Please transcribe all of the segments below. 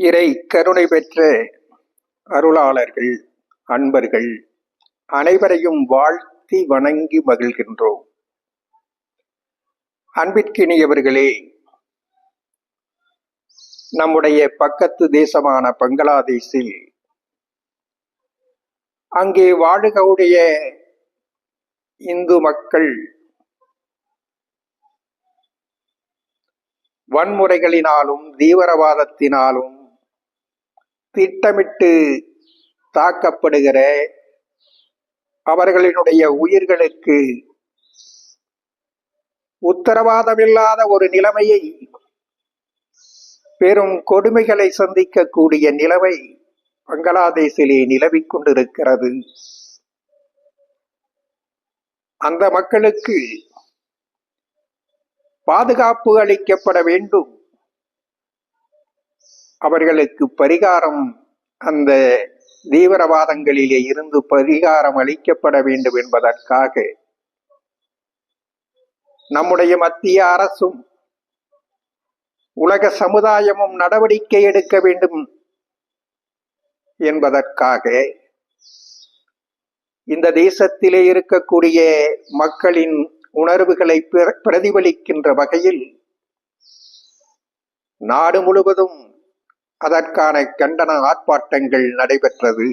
இறை கருணை பெற்ற அருளாளர்கள் அன்பர்கள் அனைவரையும் வாழ்த்தி வணங்கி மகிழ்கின்றோம். அன்பிற்கினியவர்களே நம்முடைய பக்கத்து தேசமான பங்களாதேஷில் அங்கே வாழுகவுடைய இந்து மக்கள் வன்முறைகளினாலும் தீவிரவாதத்தினாலும் திட்டமிட்டு தாக்கப்படுகிற அவர்களினுடைய உயிர்களுக்கு உத்தரவாதமில்லாத ஒரு நிலைமையை பெரும் கொடுமைகளை சந்திக்கக்கூடிய நிலைமை பங்களாதேசிலே நிலவிக் கொண்டிருக்கிறது. அந்த மக்களுக்கு பாதுகாப்பு அளிக்கப்பட வேண்டும். அவர்களுக்கு பரிகாரம் அந்த தீவிரவாதங்களிலே இருந்து பரிகாரம் அளிக்கப்பட வேண்டும் என்பதற்காக நம்முடைய மத்திய அரசும் உலக சமுதாயமும் நடவடிக்கை எடுக்க வேண்டும் என்பதற்காக இந்த தேசத்திலே இருக்கக்கூடிய மக்களின் உணர்வுகளை பிர- பிரதிபலிக்கின்ற வகையில் நாடு முழுவதும் அதற்கான கண்டன ஆர்ப்பாட்டங்கள் நடைபெற்றது.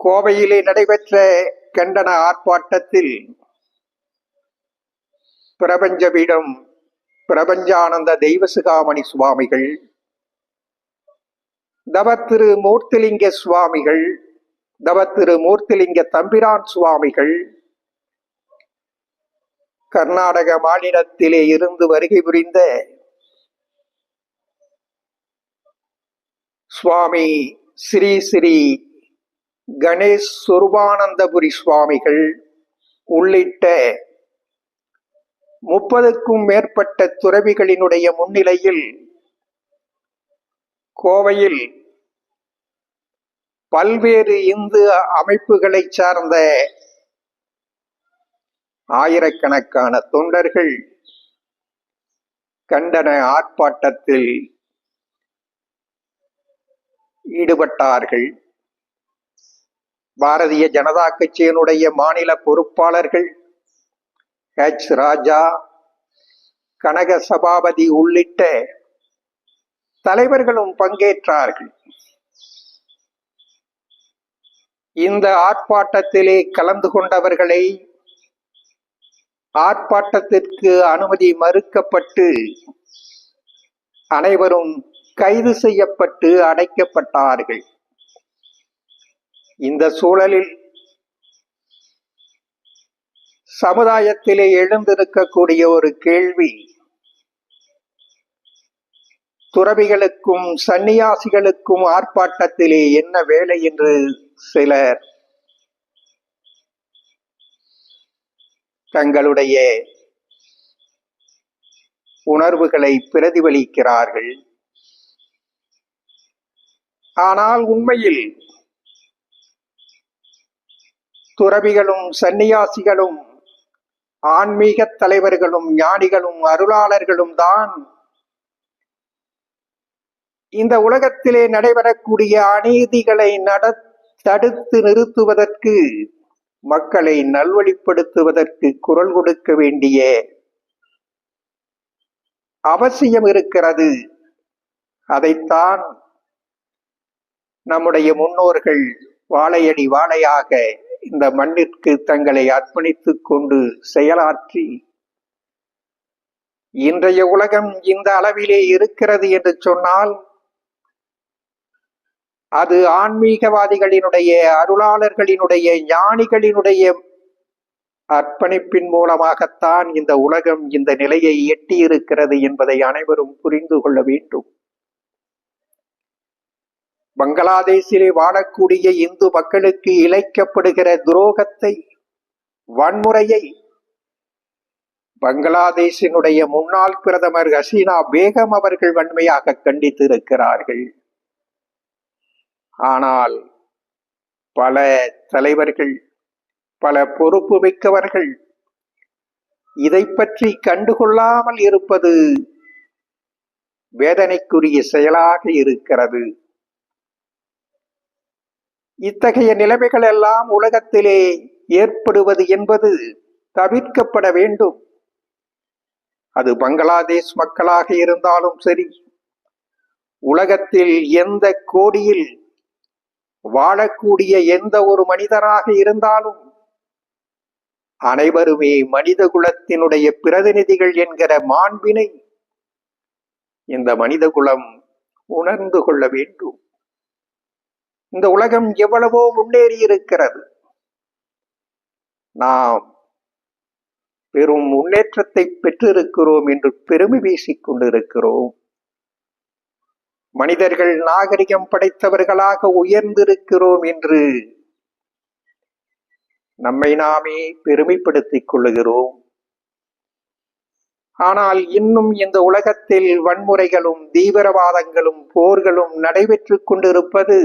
கோவையிலே நடைபெற்ற கண்டன ஆர்ப்பாட்டத்தில் பிரபஞ்சபீடம் பிரபஞ்சானந்த தெய்வசுகாமணி சுவாமிகள் தவத்திரு மூர்த்திலிங்க சுவாமிகள் தவத்திரு மூர்த்திலிங்க தம்பிரான் சுவாமிகள் கர்நாடக மாநிலத்திலே இருந்து வருகை புரிந்த சுவாமி ஸ்ரீ ஸ்ரீ கணேஷ் சுரூபானந்தபுரி சுவாமிகள் உள்ளிட்ட முப்பதுக்கும் மேற்பட்ட துறவிகளினுடைய முன்னிலையில் கோவையில் பல்வேறு இந்து அமைப்புகளை சார்ந்த ஆயிரக்கணக்கான தொண்டர்கள் கண்டன ஆர்ப்பாட்டத்தில் ஈடுபட்டார்கள். பாரதிய ஜனதா கட்சியினுடைய மாநில பொறுப்பாளர்கள் ஹெச் ராஜா கனக சபாபதி உள்ளிட்ட தலைவர்களும் பங்கேற்றார்கள். இந்த ஆர்ப்பாட்டத்திலே கலந்து கொண்டவர்களை ஆர்ப்பாட்டத்திற்கு அனுமதி மறுக்கப்பட்டு அனைவரும் கைது செய்யப்பட்டு அடைக்கப்பட்டார்கள். இந்த சூழலில் சமுதாயத்திலே எழுந்திருக்கக்கூடிய ஒரு கேள்வி துறவிகளுக்கும் சந்நியாசிகளுக்கும் ஆர்ப்பாட்டத்திலே என்ன வேலை என்று சிலர் தங்களுடைய உணர்வுகளை பிரதிபலிக்கிறார்கள். ஆனால் உண்மையில் துறவிகளும் சன்னியாசிகளும் ஆன்மீக தலைவர்களும் ஞானிகளும் அருளாளர்களும் தான் இந்த உலகத்திலே நடைபெறக்கூடிய அநீதிகளை நட தடுத்து நிறுத்துவதற்கு மக்களை நல்வழிப்படுத்துவதற்கு குரல் கொடுக்க வேண்டிய அவசியம் இருக்கிறது. அதைத்தான் நம்முடைய முன்னோர்கள் வாழையடி வாழையாக இந்த மண்ணிற்கு தங்களை அர்ப்பணித்துக் கொண்டு செயலாற்றி இன்றைய உலகம் இந்த அளவிலே இருக்கிறது என்று சொன்னால் அது ஆன்மீகவாதிகளினுடைய அருளாளர்களினுடைய ஞானிகளினுடைய அர்ப்பணிப்பின் மூலமாகத்தான் இந்த உலகம் இந்த நிலையை எட்டியிருக்கிறது என்பதை அனைவரும் புரிந்து கொள்ள வேண்டும். பங்களாதேஷிலே வாழக்கூடிய இந்து மக்களுக்கு இழைக்கப்படுகிற துரோகத்தை வன்முறையை பங்களாதேஷினுடைய முன்னாள் பிரதமர் ஹசீனா பேகம் அவர்கள் வன்மையாக கண்டித்திருக்கிறார்கள். ஆனால் பல தலைவர்கள் பல பொறுப்பு மிக்கவர்கள் இதை பற்றி கண்டுகொள்ளாமல் இருப்பது வேதனைக்குரிய செயலாக இருக்கிறது. இத்தகைய நிலைமைகள் எல்லாம் உலகத்திலே ஏற்படுவது என்பது தவிர்க்கப்பட வேண்டும். அது பங்களாதேஷ் மக்களாக இருந்தாலும் சரி உலகத்தில் எந்த கோடியில் வாழக்கூடிய எந்த ஒரு மனிதனாக இருந்தாலும் அனைவருமே மனித குலத்தினுடைய பிரதிநிதிகள் என்கிற மாண்பினை இந்த மனித குலம் உணர்ந்து கொள்ள வேண்டும். இந்த உலகம் எவ்வளவோ முன்னேறி இருக்கிறது நாம் பெரும் முன்னேற்றத்தை பெற்றிருக்கிறோம் என்று பெருமை பேசிக் கொண்டிருக்கிறோம். மனிதர்கள் நாகரிகம் படைத்தவர்களாக உயர்ந்திருக்கிறோம் என்று நம்மை நாமே பெருமைப்படுத்திக் கொள்ளுகிறோம். ஆனால் இன்னும் இந்த உலகத்தில் வன்முறைகளும் தீவிரவாதங்களும் போர்களும் நடைபெற்றுக் கொண்டிருப்பது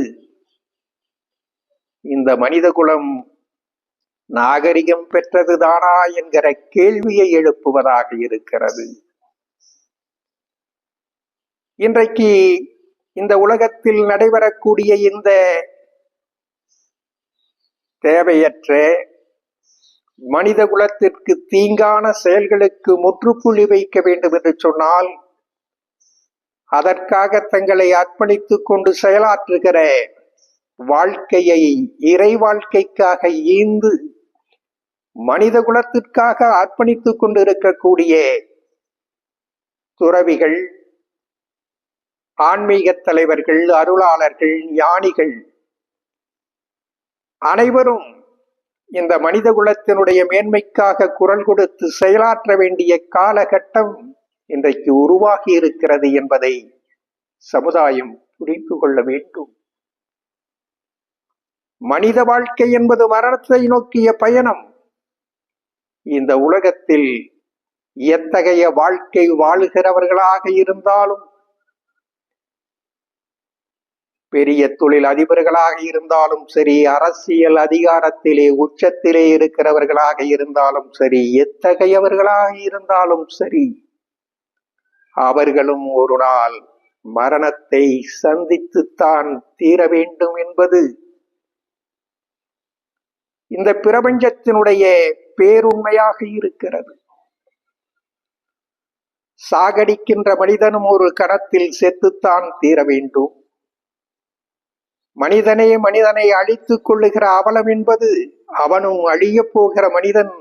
இந்த மனித குலம் நாகரிகம் பெற்றதுதானா என்கிற கேள்வியை எழுப்புவதாக இருக்கிறது. இன்றைக்கு இந்த உலகத்தில் நடைபெறக்கூடிய இந்த தேவையற்ற மனித குலத்திற்கு தீங்கான செயல்களுக்கு முற்றுப்புள்ளி வைக்க வேண்டும் என்று சொன்னால் அதற்காக தங்களை அர்ப்பணித்துக் கொண்டு செயலாற்றுகிற வாழ்க்கையை இறை வாழ்க்கைக்காக ஈந்து மனித குலத்திற்காக அர்ப்பணித்துக் கொண்டிருக்கக்கூடிய துறவிகள் ஆன்மீக தலைவர்கள் அருளாளர்கள் ஞானிகள் அனைவரும் இந்த மனித குலத்தினுடைய மேன்மைக்காக குரல் கொடுத்து செயலாற்ற வேண்டிய காலகட்டம் இன்றைக்கு உருவாகி இருக்கிறது என்பதை சமுதாயம் புரிந்து கொள்ள வேண்டும். மனித வாழ்க்கை என்பது மரணத்தை நோக்கிய பயணம். இந்த உலகத்தில் எத்தகைய வாழ்க்கை வாழுகிறவர்களாக இருந்தாலும் பெரிய தொழில் அதிபர்களாக இருந்தாலும் சரி அரசியல் அதிகாரத்திலே உச்சத்திலே இருக்கிறவர்களாக இருந்தாலும் சரி எத்தகையவர்களாக இருந்தாலும் சரி அவர்களும் ஒரு நாள் மரணத்தை சந்தித்துத்தான் தீர வேண்டும் என்பது இந்த பிரபஞ்சத்தினுடைய பேருண்மையாக இருக்கிறது. சாகடிக்கின்ற மனிதனும் ஒரு கணத்தில் செத்துத்தான் தீர வேண்டும். மனிதனே மனிதனை அழித்துக் கொள்ளுகிற அவலம் என்பது அவனும் அழியப் போகிற மனிதன்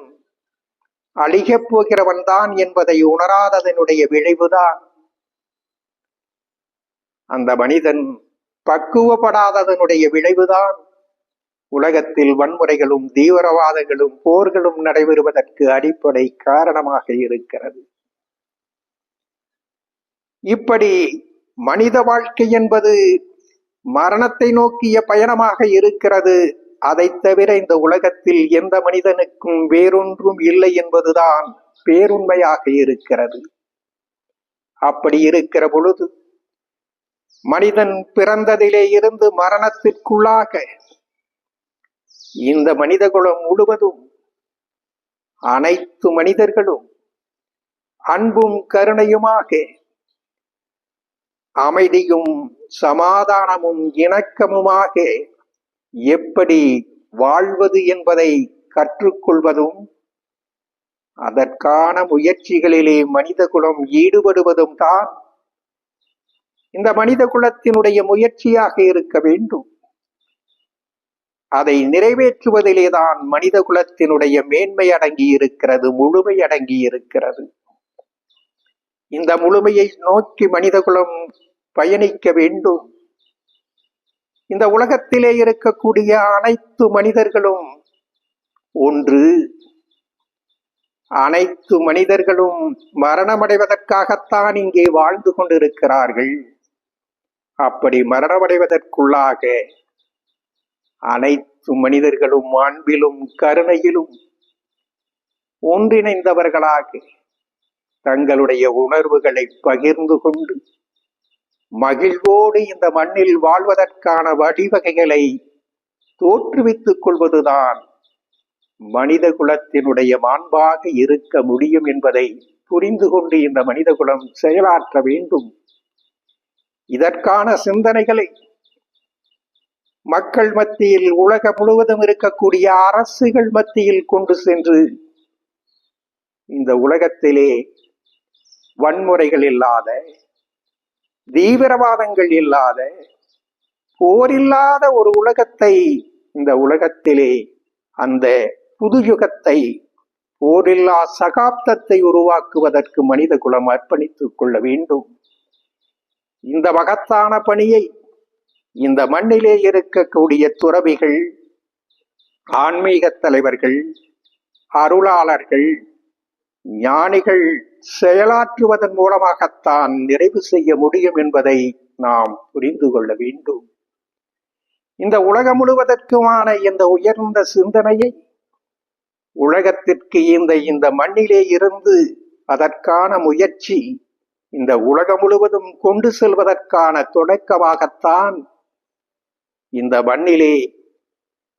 அழியப் போகிறவன் தான் என்பதை உணராததனுடைய விளைவுதான். அந்த மனிதன் பக்குவப்படாததனுடைய விளைவுதான். உலகத்தில் வன்முறைகளும் தீவிரவாதங்களும் போர்களும் நடைபெறுவதற்கு அடிப்படை காரணமாக இருக்கிறது. இப்படி மனித வாழ்க்கை என்பது மரணத்தை நோக்கிய பயணமாக இருக்கிறது. அதை தவிர இந்த உலகத்தில் எந்த மனிதனுக்கும் வேறொன்றும் இல்லை என்பதுதான் பேருண்மையாக இருக்கிறது. அப்படி இருக்கிற பொழுது மனிதன் பிறந்ததிலே இருந்து மரணத்திற்குள்ளாக இந்த மனித குலம் முழுவதும் அனைத்து மனிதர்களும் அன்பும் கருணையுமாக அமைதியும் சமாதானமும் இணக்கமுமாக எப்படி வாழ்வது என்பதை கற்றுக்கொள்வதும் அதற்கான முயற்சிகளிலே மனித குலம் ஈடுபடுவதும் தான் இந்த மனித குலத்தினுடைய முயற்சியாக இருக்க வேண்டும். அதை நிறைவேற்றுவதிலேதான் மனித குலத்தினுடைய மேன்மை அடங்கி இருக்கிறது முழுமை அடங்கி இருக்கிறது இந்த முழுமையை நோக்கி மனிதகுலம் பயணிக்க வேண்டும். இந்த உலகத்திலே இருக்கக்கூடிய அனைத்து மனிதர்களும் ஒன்று. அனைத்து மனிதர்களும் மரணமடைவதற்காகத்தான் இங்கே வாழ்ந்து கொண்டிருக்கிறார்கள். அப்படி மரணமடைவதற்குள்ளாக அனைத்து மனிதர்களும் அன்பிலும் கருணையிலும் ஒன்றிணைந்தவர்களாக தங்களுடைய உணர்வுகளை பகிர்ந்து கொண்டு மகிழ்வோடு இந்த மண்ணில் வாழ்வதற்கான வழிவகைகளை தோற்றுவித்துக் கொள்வதுதான் மனித குலத்தினுடைய மாண்பாக இருக்க முடியும் என்பதை புரிந்து கொண்டு இந்த மனித குலம் செயலாற்ற வேண்டும். இதற்கான சிந்தனைகளை மக்கள் மத்தியில் உலகம் முழுவதும் இருக்கக்கூடிய அரசுகள் மத்தியில் கொண்டு சென்று இந்த உலகத்திலே வன்முறைகள் இல்லாத தீவிரவாதங்கள் இல்லாத போரில்லாத ஒரு உலகத்தை இந்த உலகத்திலே அந்த புது யுகத்தை போரில்லா சகாப்தத்தை உருவாக்குவதற்கு மனித குலம் அர்ப்பணித்துக் கொள்ள வேண்டும். இந்த மகத்தான பணியை இந்த மண்ணிலே இருக்கக்கூடிய துறவிகள் ஆன்மீக தலைவர்கள் அருளாளர்கள் ஞானிகள் செயலாற்றுவதன் மூலமாகத்தான் நிறைவு செய்ய முடியும் என்பதை நாம் புரிந்து கொள்ள வேண்டும். இந்த உலகம் முழுவதற்குமான இந்த உயர்ந்த சிந்தனையை உலகத்திற்கு இந்த இந்த மண்ணிலே இருந்து அதற்கான முயற்சி இந்த உலகம் முழுவதும் கொண்டு செல்வதற்கான தொடக்கமாகத்தான் இந்த மண்ணிலே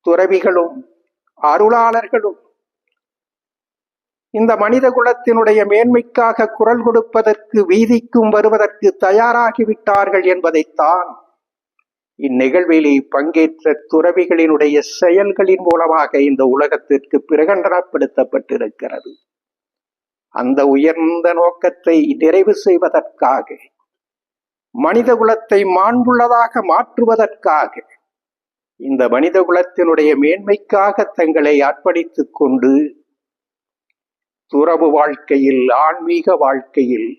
துறவிகளும் அருளாளர்களும் இந்த மனித குலத்தினுடைய மேன்மைக்காக குரல் கொடுப்பதற்கு வீதிக்கும் வருவதற்கு தயாராகிவிட்டார்கள் என்பதைத்தான் இந்நிகழ்விலே பங்கேற்ற துறவிகளினுடைய செயல்களின் மூலமாக இந்த உலகத்திற்கு பிரகடனப்படுத்தப்பட்டிருக்கிறது அந்த உயர்ந்த நோக்கத்தை நிறைவு செய்வதற்காக மனித குலத்தை மாண்புள்ளதாக மாற்றுவதற்காக இந்த மனித குலத்தினுடைய மேன்மைக்காக தங்களை அர்ப்பணித்துக் கொண்டு துறவு வாழ்க்கையில் ஆன்மீக வாழ்க்கையில்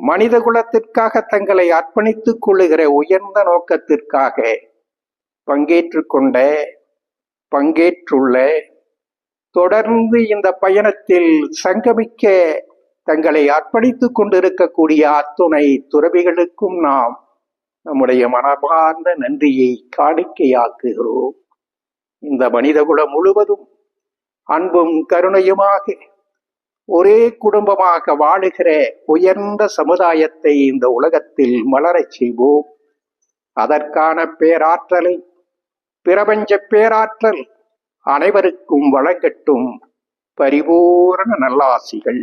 மனித குலத்திற்காக தங்களை அர்ப்பணித்துக் கொள்ளுகிற உயர்ந்த நோக்கத்திற்காக பங்கேற்று கொண்ட பங்கேற்றுள்ள தொடர்ந்து இந்த பயணத்தில் சங்கமிக்க தங்களை அர்ப்பணித்துக் கொண்டிருக்கக்கூடிய அத்துணை துறவிகளுக்கும் நாம் நம்முடைய மனமார்ந்த நன்றியை காணிக்கையாக்குகிறோம். இந்த மனிதகுலம் முழுவதும் அன்பும் கருணையுமாக ஒரே குடும்பமாக வாழுகிற உயர்ந்த சமுதாயத்தை இந்த உலகத்தில் மலரச் செய்வோம். அதற்கான பேராற்றலை பிரபஞ்ச பேராற்றல் அனைவருக்கும் வழங்கட்டும். பரிபூரண நல்லாசிகள்.